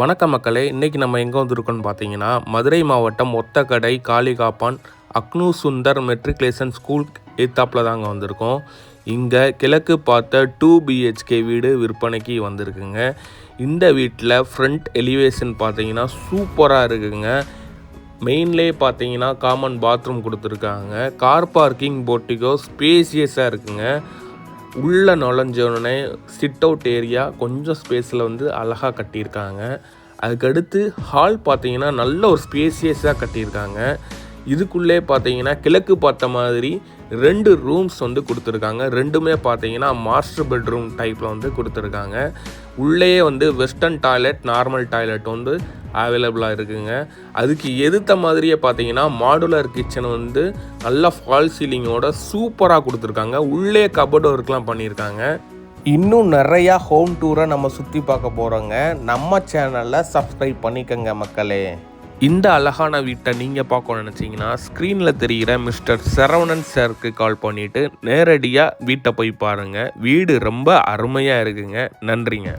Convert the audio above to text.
வணக்கம் மக்களே இன்றைக்கி நம்ம எங்கே வந்திருக்கோம்னு பார்த்தீங்கன்னா மதுரை மாவட்டம் ஒத்தக்கடை காளிகாப்பான் அக்னு சுந்தர் மெட்ரிகுலேஷன் ஸ்கூல் எத்தாப்பில் தாங்க வந்திருக்கோம். இங்கே கிழக்கு பார்த்த டூ பிஹெச்கே வீடு விற்பனைக்கு வந்திருக்குங்க. இந்த வீட்டில் ஃப்ரண்ட் எலிவேஷன் பார்த்தீங்கன்னா சூப்பராக இருக்குங்க. மெயின்லே பார்த்தீங்கன்னா காமன் பாத்ரூம் கொடுத்துருக்காங்க. கார் பார்க்கிங் போட்டிகோ ஸ்பேசியஸாக இருக்குங்க. உள்ளே நுழைஞ்சோடனே சிட் அவுட் ஏரியா கொஞ்சம் ஸ்பேஸில் வந்து அழகாக கட்டியிருக்காங்க. அதுக்கடுத்து ஹால் பார்த்தீங்கன்னா நல்ல ஒரு ஸ்பேசியஸாக கட்டியிருக்காங்க. இதுக்குள்ளே பார்த்தீங்கன்னா கிழக்கு பார்த்த மாதிரி ரெண்டு ரூம்ஸ் வந்து கொடுத்துருக்காங்க. ரெண்டுமே பார்த்தீங்கன்னா மாஸ்டர் பெட்ரூம் டைப்பில் வந்து கொடுத்துருக்காங்க. உள்ளேயே வந்து வெஸ்டர்ன் டாய்லெட் நார்மல் டாய்லெட் வந்து அவைலபிளாக இருக்குங்க. அதுக்கு எதிர்த்த மாதிரியே பார்த்தீங்கன்னா மாடுலர் கிச்சன் வந்து நல்ல ஃபால் சீலிங்கோட சூப்பராக கொடுத்துருக்காங்க. உள்ளே கபோர்டு ஒர்க்லாம் பண்ணியிருக்காங்க. இன்னும் நிறையா ஹோம் டூரை நம்ம சுற்றி பார்க்க போகிறோங்க நம்ம சேனலில் சப்ஸ்கிரைப் பண்ணிக்கோங்க மக்களே. இந்த அழகான வீட்டை நீங்கள் பார்க்க நினச்சிங்கன்னா ஸ்க்ரீனில் தெரிகிற மிஸ்டர் சரவணன் சாருக்கு கால் பண்ணிவிட்டு நேரடியாக வீட்டை போய் பாருங்கள் வீடு ரொம்ப அருமையாக இருக்குங்க. நன்றிங்க.